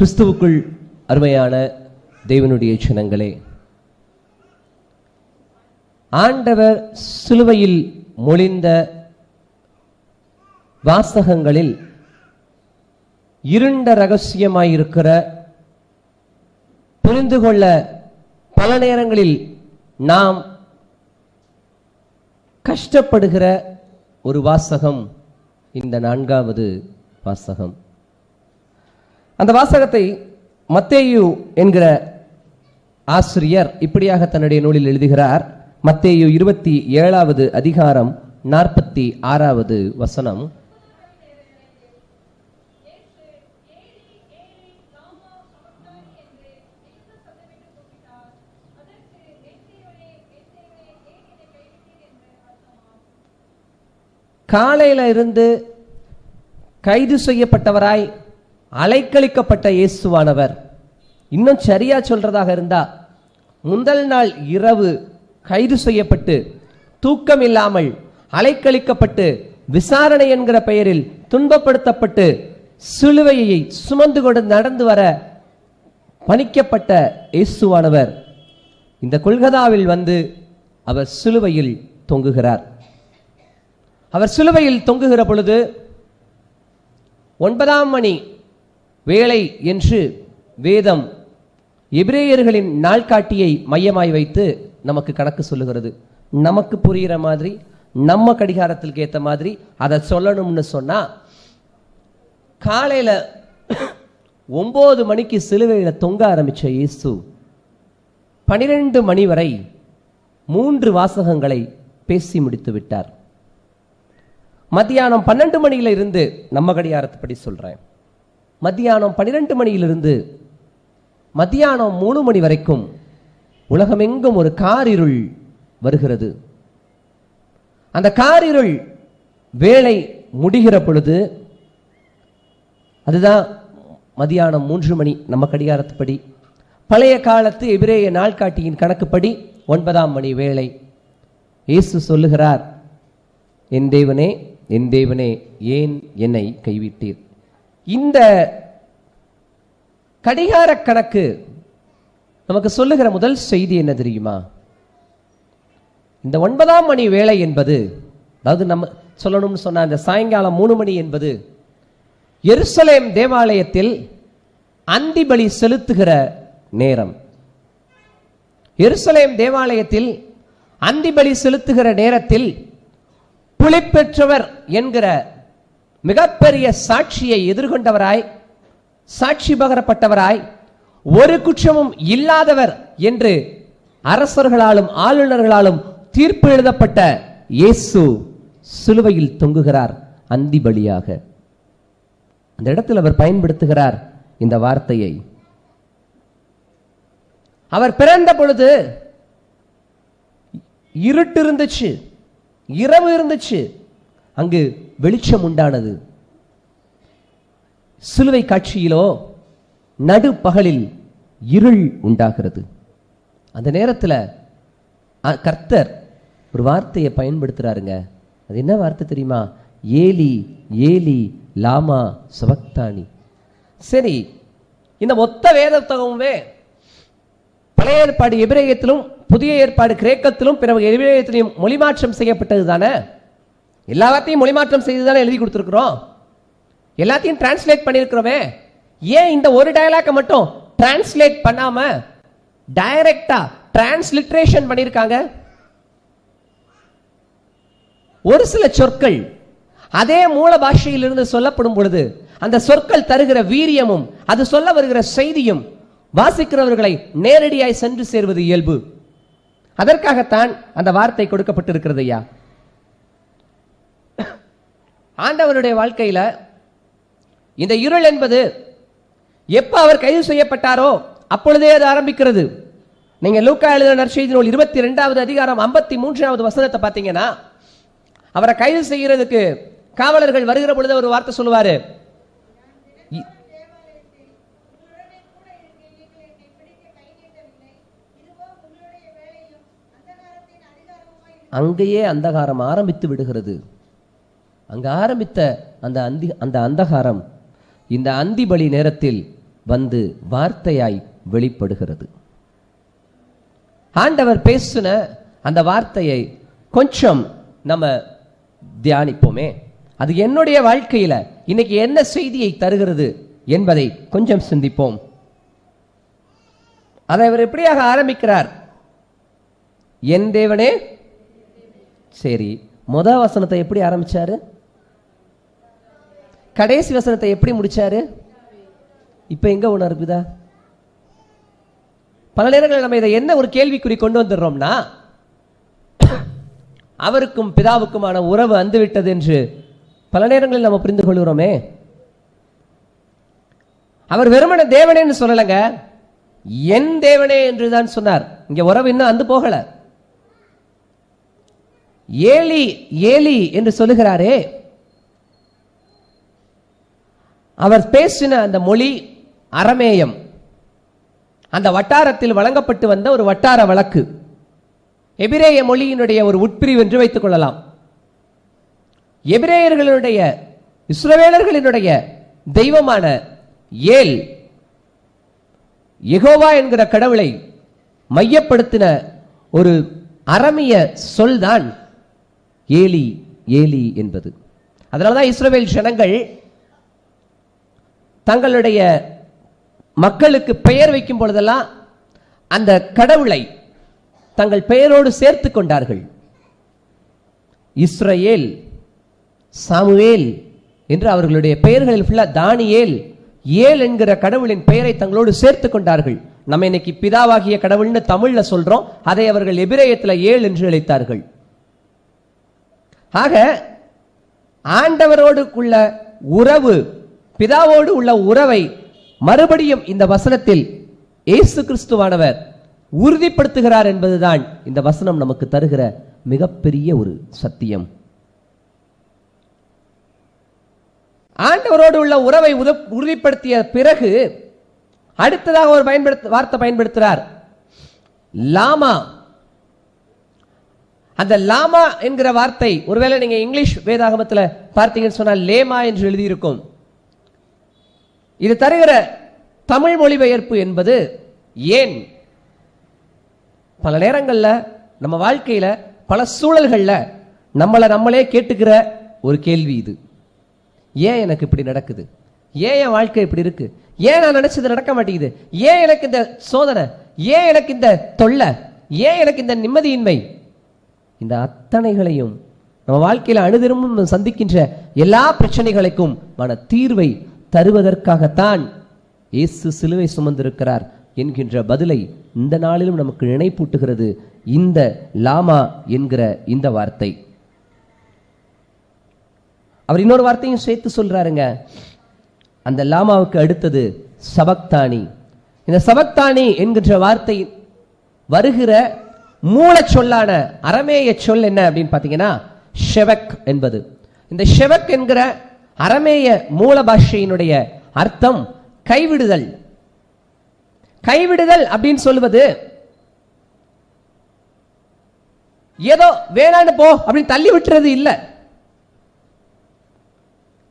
கிறிஸ்துவுக்குள் அருமையான தேவனுடைய சினங்களே ஆண்டவர் சிலுவையில் மொழிந்த வாசகங்களில் இருண்ட ரகசியமாயிருக்கிற புரிந்து கொள்ள பல நேரங்களில் நாம் கஷ்டப்படுகிற ஒரு வாசகம் இந்த நான்காவது வாசகம். அந்த வாசகத்தை மத்தேயு என்கிற ஆசிரியர் இப்படியாக தன்னுடைய நூலில் எழுதுகிறார். மத்தேயு இருபத்தி ஏழாவது அதிகாரம் நாற்பத்தி ஆறாவது வசனம். காலையில இருந்து கைது செய்யப்பட்டவராய் அலைக்கழிக்கப்பட்ட இயேசுவானவர். இன்னும் சரியா சொல்றதாக இருந்தா முதல் நாள் இரவு கைது செய்யப்பட்டு தூக்கம் இல்லாமல் அலைக்கழிக்கப்பட்டு விசாரணை என்கிற பெயரில் துன்பப்படுத்தப்பட்டு சிலுவையை சுமந்து கொண்டு நடந்து வர பணிக்கப்பட்ட இயேசுவானவர். இந்த கொல்கதாவில் வந்து அவர் சிலுவையில் தொங்குகிறார். அவர் சிலுவையில் தொங்குகிற பொழுது ஒன்பதாம் மணி வேலை என்று வேதம் எபிரேயர்களின் நாள்காட்டியை மையமாய் வைத்து நமக்கு கணக்கு சொல்லுகிறது. நமக்கு புரிகிற மாதிரி நம்ம கடிகாரத்துக்கு ஏத்த மாதிரி அதை சொல்லணும்னு சொன்னா காலையில ஒம்பது மணிக்கு சிலுவையில தொங்க ஆரம்பிச்ச இயேசு பனிரெண்டு மணி வரை மூன்று வாசகங்களை பேசி முடித்து விட்டார். மத்தியானம் பன்னெண்டு மணியில இருந்து நம்ம கடிகாரத்துப்படி சொல்றேன். மத்தியானம் பன்னிரெண்டு மணியிலிருந்து மத்தியானம் மூணு மணி வரைக்கும் உலகமெங்கும் ஒரு காரிருள் வருகிறது. அந்த காரிருள் வேலை முடிகிற பொழுது அதுதான் மதியானம் மூன்று மணி நம்ம கடிகாரத்துப்படி. பழைய காலத்து எபிரேய நாள்காட்டியின் கணக்குப்படி ஒன்பதாம் மணி வேளை. இயேசு சொல்லுகிறார் என் தேவனே என் தேவனே ஏன் என்னை கைவிட்டீர்? இந்த கடிகார கணக்கு நமக்கு சொல்லுகிற முதல் செய்தி என்ன தெரியுமா? இந்த ஒன்பதாம் மணி வேலை என்பது அதாவது நம்ம சொல்லணும்னு சொன்ன அந்த சாயங்காலம் மூணு மணி என்பது எருசலேம் தேவாலயத்தில் அந்தி பலி செலுத்துகிற நேரம். எருசலேம் தேவாலயத்தில் அந்தி பலி செலுத்துகிற நேரத்தில் புலிப்பெற்றவர் என்கிற மிகப்பெரிய சாட்சியை எதிர்கொண்டவராய் சாட்சி பகரப்பட்டவராய் ஒரு குற்றமும் இல்லாதவர் என்று அரசர்களாலும் ஆளுநர்களாலும் தீர்ப்பு எழுதப்பட்ட இயேசு சிலுவையில் தொங்குகிறார் அந்தி பலியாக அந்த இடத்தில் அவர் பயன்படுத்துகிறார் இந்த வார்த்தையை. அவர் பிறந்த பொழுது இருட்டு இருந்துச்சு இரவு இருந்துச்சு அங்கு வெளிச்சம் உண்டானது. சிலுவை காட்சியிலோ நடுப்பகலில் இருள் உண்டாகிறது. அந்த நேரத்தில் கர்த்தர் ஒரு வார்த்தையை பயன்படுத்துறாருங்க. அது என்ன வார்த்தை தெரியுமா? ஏலி ஏலி லாமா சபக்தானி. சரி இந்த மொத்த வேதத்தகவுமே பழைய ஏற்பாடு எபிரேயத்திலும் புதிய ஏற்பாடு கிரேக்கத்திலும் பிற எபிரேயத்திலும் மொழிமாற்றம் செய்யப்பட்டது தானே எல்லாத்தையும் மொழிமாற்றம் செய்து தானே எழுதி கொடுத்துருக்குறோம்? எல்லாத்தையும் டிரான்ஸ்லேட் பண்ணியிருக்கிறோமே. ஏன் இந்த ஒரு டயலாக்கை மட்டும் டிரான்ஸ்லேட் பண்ணாம டைரக்டா டிரான்ஸ்லிட்ரேஷன் பண்ணியிருக்காங்க? ஒரு சில சொற்கள் அதே மூல பாஷையிலிருந்து சொல்லப்படும் பொழுது அந்த சொற்கள் தருகிற வீரியமும் அது சொல்ல வருகிற செய்தியும் வாசிக்கிறவர்களை நேரடியாய் சென்று சேர்வது இயல்பு. அதற்காகத்தான் அந்த வார்த்தை கொடுக்கப்பட்டிருக்கிறது ஐயா. ஆண்டவருடைய வாழ்க்கையில இந்த இருள் என்பது எப்போ அவர் கைது செய்யப்பட்டாரோ அப்பொழுதே அது ஆரம்பிக்கிறது. நீங்க லூக்கா எழுதின நற்செய்தி நூல் இருபத்தி ரெண்டாவது அதிகாரம் ஐம்பத்தி மூன்றாவது வசனத்தை பார்த்தீங்கன்னா அவரை கைது செய்யறதுக்கு காவலர்கள் வருகிற பொழுது ஒரு வார்த்தை சொல்லுவார். அங்கேயே அந்தகாரம் ஆரம்பித்து விடுகிறது. அங்க ஆரம்பித்த அந்த அந்தி அந்த அந்தகாரம் இந்த அந்தி பலி நேரத்தில் வந்து வார்த்தையாய் வெளிப்படுகிறது. ஆண்டவர் பேசின அந்த வார்த்தையை கொஞ்சம் நம்ம தியானிப்போமே. அது என்னுடைய வாழ்க்கையில இன்னைக்கு என்ன செய்தியை தருகிறது என்பதை கொஞ்சம் சிந்திப்போம். அதை அவர் எப்படியாக ஆரம்பிக்கிறார்? என் தேவனே. சரி முத வசனத்தை எப்படி ஆரம்பிச்சாரு? கடைசி வசனத்தை எப்படி முடிச்சாரு? இப்ப எங்க உணர்வுதா பல நேரங்களில் நம்ம இதை என்ன ஒரு கேள்விக்குறி கொண்டு வந்துடுறோம்னா அவருக்கும் பிதாவுக்குமான உறவு வந்துவிட்டது என்று பல நேரங்களில் நம்ம புரிந்து கொள்கிறோமே. அவர் வெறுமன தேவனேன்னு சொல்லலைங்க என் தேவனே என்று தான் சொன்னார். இங்க உறவு இன்னும் அந்து போகல. ஏலி ஏலி என்று சொல்லுகிறாரே அவர் பேசின அந்த மொழி அரமேயம் அந்த வட்டாரத்தில் வழங்கப்பட்டு வந்த ஒரு வட்டார வழக்கு. எபிரேய மொழியினுடைய ஒரு உட்பிரிவு என்று வைத்துக் கொள்ளலாம். எபிரேயர்களுடைய இஸ்ரவேலர்களினுடைய தெய்வமான ஏல் எகோவா என்கிற கடவுளை மையப்படுத்தின ஒரு அரமிய சொல்தான் ஏலி ஏலி என்பது. அதனாலதான் இஸ்ரவேல் ஜனங்கள் தங்களுடைய மக்களுக்கு பெயர் வைக்கும் பொழுதெல்லாம் அந்த கடவுளை தங்கள் பெயரோடு சேர்த்து கொண்டார்கள். இஸ்ரேல் சாமுவேல் என்று அவர்களுடைய பெயர்களில் ஃபுல்லாக தானியேல் ஏல் என்கிற கடவுளின் பெயரை தங்களோடு சேர்த்து கொண்டார்கள். நம்ம இன்னைக்கு பிதாவாகிய கடவுள்னு தமிழ்ல சொல்றோம். அதை அவர்கள் எபிரேயத்தில் ஏல் என்று அழைத்தார்கள். ஆக ஆண்டவரோடு உறவு பிதாவோடு உள்ள உறவை மறுபடியும் இந்த வசனத்தில் இயேசு கிறிஸ்துவானவர் உறுதிப்படுத்துகிறார் என்பதுதான் இந்த வசனம் நமக்கு தருகிற மிகப்பெரிய ஒரு சத்தியம். ஆண்டவரோடு உள்ள உறவை உத- உறுதிப்படுத்திய பிறகு அடுத்ததாக ஒரு பயன்படுத்த வார்த்தை பயன்படுத்துகிறார். லாமா. அந்த லாமா என்கிற வார்த்தை ஒருவேளை நீங்க இங்கிலீஷ் வேதாகமத்தில் பார்த்தீங்கன்னு சொன்னால் லேமா என்று எழுதியிருக்கும். இது தருகிற தமிழ் மொழிபெயர்ப்பு என்பது ஏன்? பல நேரங்களில் நம்ம வாழ்க்கையில பல சூழல்களில் நம்மளை நம்மளே கேட்டுக்கிற ஒரு கேள்வி இது. ஏன் எனக்கு இப்படி நடக்குது? ஏன் என் வாழ்க்கை இப்படி இருக்கு? ஏன் நான் நினைச்சது நடக்க மாட்டேங்குது? ஏன் எனக்கு இந்த சோதனை? ஏன் எனக்கு இந்த தொல்லை? ஏன் எனக்கு இந்த நிம்மதியின்மை? இந்த அத்தனைகளையும் நம்ம வாழ்க்கையில் அணுதிரும்பும் சந்திக்கின்ற எல்லா பிரச்சனைகளுக்கும் மன தீர்வை தருவதற்காகத்தான் இயேசு சிலுவை சுமந்திருக்கிறார் என்கின்ற பதிலை இந்த நாளிலும் நமக்கு நினைப்பூட்டுகிறது இந்த லாமா என்கிற இந்த வார்த்தை. அவர் இன்னொரு வார்த்தையும் சேர்த்து சொல்றாருங்க. அந்த லாமாவுக்கு அடுத்தது சபக்தானி. இந்த சபக்தானி என்கின்ற வார்த்தை வருகிற மூலச் சொல்லான அரமேய சொல் என்ன அப்படின்னு பார்த்தீங்கன்னா ஷெவக் என்பது. இந்த ஷெவக் என்கிற அரமேய மூல பாஷையினுடைய அர்த்தம் கைவிடுதல். கைவிடுதல் அப்படின்னு சொல்லுவது ஏதோ வேணான்னு போ அப்படின்னு தள்ளி விட்டுறது இல்லை.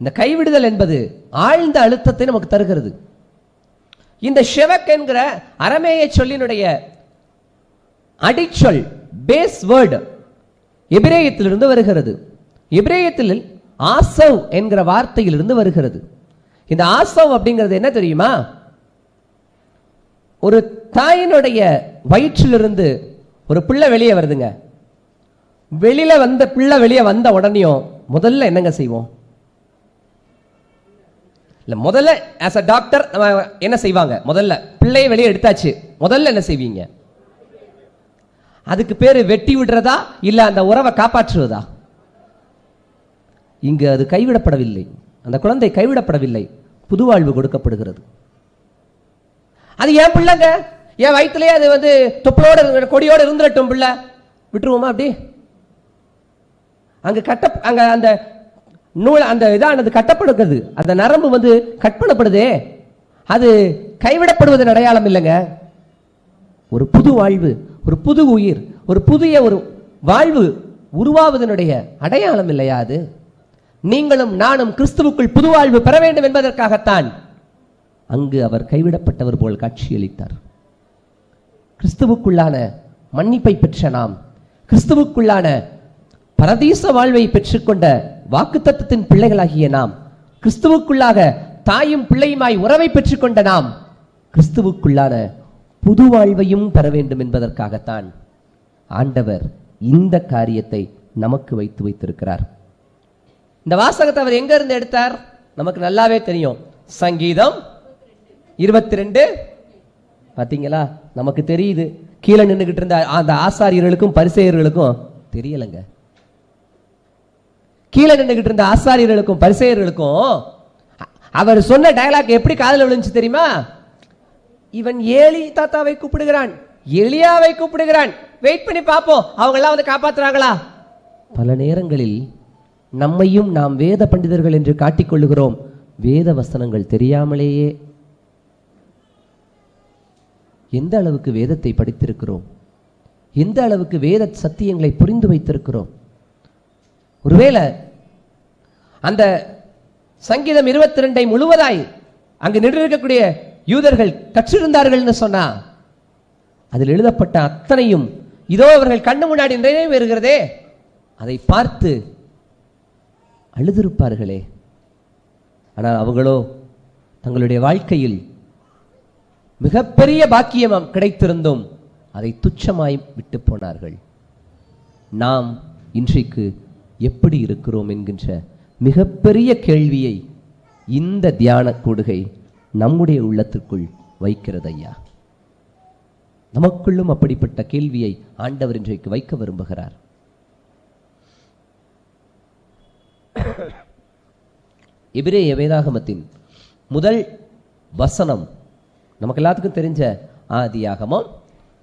இந்த கைவிடுதல் என்பது ஆழ்ந்த அழுத்தத்தை நமக்கு தருகிறது. இந்த ஷெவக் என்கிற அரமேய சொல்லினுடைய அடிச்சொல் பேஸ் வேர்டு எபிரேயத்திலிருந்து வருகிறது. எபிரேயத்தில் ஆசவ் என்கிற வார்த்தையிலிருந்து வருகிறது. இந்த ஆசவ் அப்படிங்கிறது என்ன தெரியுமா? ஒரு தாயினுடைய வயிற்றிலிருந்து ஒரு பிள்ளை வெளியே வருதுங்க. வெளியில வந்த பிள்ளை வெளியே வந்த உடனேயும் முதல்ல என்னங்க செய்வோம்? இல்லை முதல்ல ஆஸ் அ டாக்டர் என்ன செய்வாங்க? முதல்ல பிள்ளையை வெளியே எடுத்தாச்சு. முதல்ல என்ன செய்வீங்க? அதுக்கு பேரு வெட்டி விடுறதா? இல்ல அந்த உறவை காப்பாற்றுவதா? இங்கு அது கைவிடப்படவில்லை. அந்த குழந்தை கைவிடப்படவில்லை. புதுவாழ்வு கொடுக்கப்படுகிறது. அது ஏன் பிள்ளைங்க? என் வயிற்றுலயே அது வந்து தொப்பலோட கொடியோடு இருந்துடட்டும் பிள்ளை? விட்டுருவோமா அப்படி? அங்க கட்ட அங்க அந்த நூல் அந்த இதானது கட்டப்படுகிறது. அந்த நரம்பு வந்து கட் பண்ணப்படுதே அது கைவிடப்படுவதன் அடையாளம் இல்லைங்க. ஒரு புது வாழ்வு ஒரு புது உயிர் ஒரு புதிய ஒரு வாழ்வு உருவாவதனுடைய அடையாளம் இல்லையா அது? நீங்களும் நானும் கிறிஸ்துவுக்குள் புது வாழ்வு பெற வேண்டும் என்பதற்காகத்தான். அங்கு அவர் கைவிடப்பட்டவர் போல் காட்சியளித்தார். கிறிஸ்துவுக்குள்ளான மன்னிப்பை பெற்ற நாம் கிறிஸ்துவுக்குள்ளான பரதீச வாழ்வை பெற்றுக்கொண்ட வாக்குத்தத்தத்தின் பிள்ளைகளாகிய நாம் கிறிஸ்துவுக்குள்ளாக தாயும் பிள்ளையுமாய் உறவை பெற்றுக்கொண்ட நாம் கிறிஸ்துவுக்குள்ளான புது வாழ்வையும் பெற வேண்டும் என்பதற்காகத்தான் ஆண்டவர் இந்த காரியத்தை நமக்கு வைத்து வைத்திருக்கிறார். இந்த வாசகத்தை அவர் எங்க இருந்து எடுத்தார்? நமக்கு நல்லாவே தெரியும். சங்கீதம் இருபத்தி ரெண்டு பாத்தீங்களா? நமக்கு தெரியுது. கீழே நின்றுகிட்டு இருந்த அந்த ஆசாரியர்களுக்கும் பரிசெயர்களுக்கும் தெரியலங்க. கீழே நின்றுகிட்டு இருந்த ஆசாரியர்களுக்கும் பரிசெயர்களுக்கும் அவர் சொன்ன டயலாக் எப்படி காதல் விழுந்துச்சு தெரியுமா? இவன் ஏலி தாத்தாவை கூப்பிடுகிறான். எளியாவை கூப்பிடுகிறான். வெயிட் பண்ணி பார்ப்போம். அவங்க எல்லாம் வந்து காப்பாத்துறாங்களா? பல நேரங்களில் நம்மையும் நாம் வேத பண்டிதர்கள் என்று காட்டிக்கொள்ளுகிறோம். வேத வசனங்கள் தெரியாமலேயே. எந்த அளவுக்கு வேதத்தை படித்திருக்கிறோம்? எந்த அளவுக்கு வேத சத்தியங்களை புரிந்து வைத்திருக்கிறோம்? ஒருவேளை அந்த சங்கீதம் இருபத்தி ரெண்டை முழுவதாய் அங்கு நின்றிருக்கக்கூடிய யூதர்கள் கற்றிருந்தார்கள்னு சொன்னா அதில் எழுதப்பட்ட அத்தனையும் இதோ அவர்கள் கண்ணு முன்னாடி நிறைவேறுகிறதே. அதை பார்த்து அழுதிருப்பார்களே. ஆனால் அவங்களோ தங்களுடைய வாழ்க்கையில் மிகப்பெரிய பாக்கியம் கிடைத்திருந்தும் அதை துச்சமாய் விட்டு போனார்கள். நாம் இன்றைக்கு எப்படி இருக்கிறோம் என்கின்ற மிகப்பெரிய கேள்வியை இந்த தியான கூடுகை நம்முடைய உள்ளத்திற்குள் வைக்கிறது ஐயா நமக்குள்ளும் அப்படிப்பட்ட கேள்வியை ஆண்டவர் இன்றைக்கு வைக்க விரும்புகிறார். எபிரேய வேதாகமத்தின் முதல் வசனம். நமக்கு எல்லாத்துக்கும் தெரிஞ்ச ஆதியாகமம்.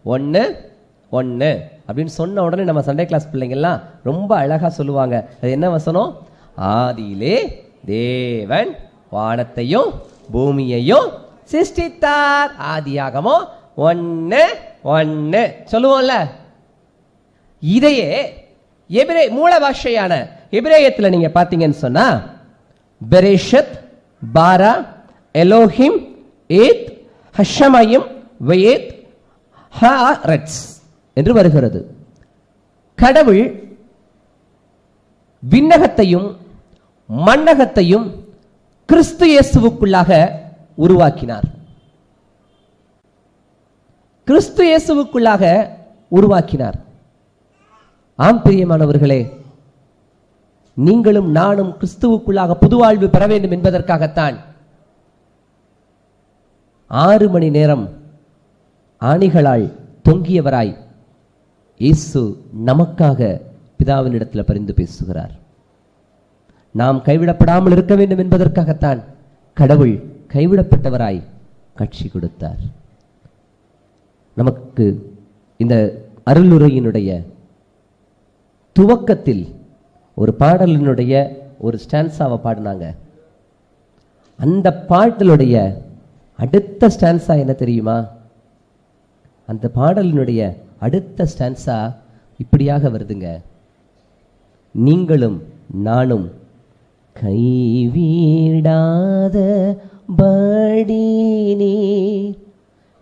ஒன்று ஒன்று அப்படின்னு சொன்ன உடனே நம்ம சண்டே கிளாஸ் பிள்ளைங்கள்லாம் ரொம்ப அழகா சொல்லுவாங்க. அது என்ன வசனம்? ஆதியிலே தேவன் வானத்தையும் பூமியையும் சிருஷ்டித்தார். ஆதியாகமம் ஒன்று ஒன்று சொல்லுவோம்ல? இதையே எபிரே மூல பாஷையான எபிரேயத்தில் நீங்க பார்த்தீங்கன்னு சொன்னா பெரேஷத் பாரா எலோஹிம் ஏத் ஹஷமயம் வயேத் ஹரட்ஸ் என்று வருகிறது. கடவுள் விண்ணகத்தையும் மண்ணகத்தையும் கிறிஸ்து இயேசுவுக்குள்ளாக உருவாக்கினார். கிறிஸ்து இயேசுவுக்குள்ளாக உருவாக்கினார். ஆம் பிரியமானவர்களே நீங்களும் நானும் கிறிஸ்துவுக்குள்ளாக புது வாழ்வு பெற வேண்டும் என்பதற்காகத்தான் ஆறு மணி நேரம் ஆணிகளால் தொங்கியவராய் இயேசு நமக்காக பிதாவினிடத்தில் பரிந்து பேசுகிறார். நாம் கைவிடப்படாமல் இருக்க வேண்டும் என்பதற்காகத்தான் கடவுள் கைவிடப்பட்டவராய் கட்சி கொடுத்தார். நமக்கு இந்த அருளுரையினுடைய துவக்கத்தில் ஒரு பாடலினுடைய ஒரு ஸ்டான்ஸாவை பாடினாங்க. அந்த பாட்டலுடைய அடுத்த ஸ்டான்ஸா என்ன தெரியுமா? அந்த பாடலினுடைய அடுத்த ஸ்டான்ஸா இப்படியாக வருதுங்க. நீங்களும் நானும் கைவிடாத படி நீர்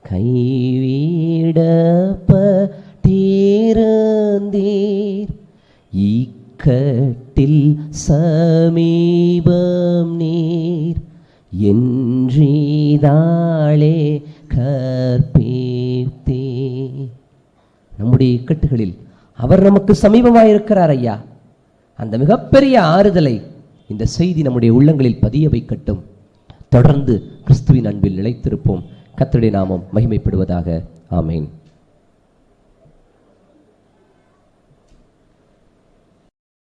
கைவிடப்பட்டீரந்தீர் கட்டில் சமீபம் நீர் என்றீதாளே கற்பித்தே நம்முடைய இக்கட்டுகளில் அவர் நமக்கு சமீபமாயிருக்கிறார் ஐயா அந்த மிகப்பெரிய ஆறுதலை இந்த செய்தி நம்முடைய உள்ளங்களில் பதிய வைக்கட்டும். தொடர்ந்து கிறிஸ்துவின் அன்பில் நிலைத்திருப்போம். கர்த்தருடைய நாமம் மகிமைப்படுவதாக. ஆமேன்.